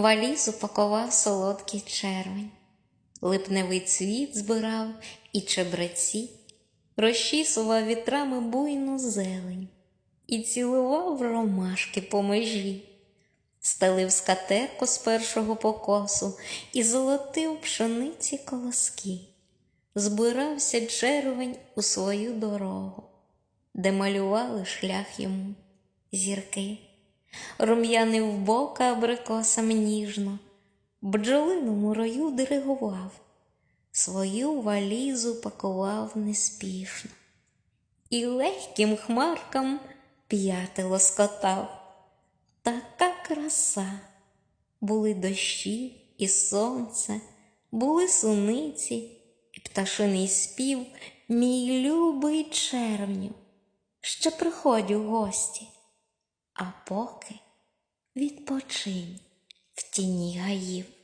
валізу пакував солодкий червень, липневий цвіт збирав і чебреці, розчісував вітрами буйну зелень і цілував ромашки по межі, стелив скатерку з першого покосу і золотив пшениці колоски. Збирався червень у свою дорогу, де малювали шлях йому зірки, рум'янив бока абрикосам ніжно, бджолиному рою диригував, свою валізу пакував неспішно, і легким хмаркам п'яти лоскотав. Така краса. Були дощі і сонце, були суниці і пташиний спів, мій любий червню. Ще приходь у гості, а поки відпочинь в тіні гаїв.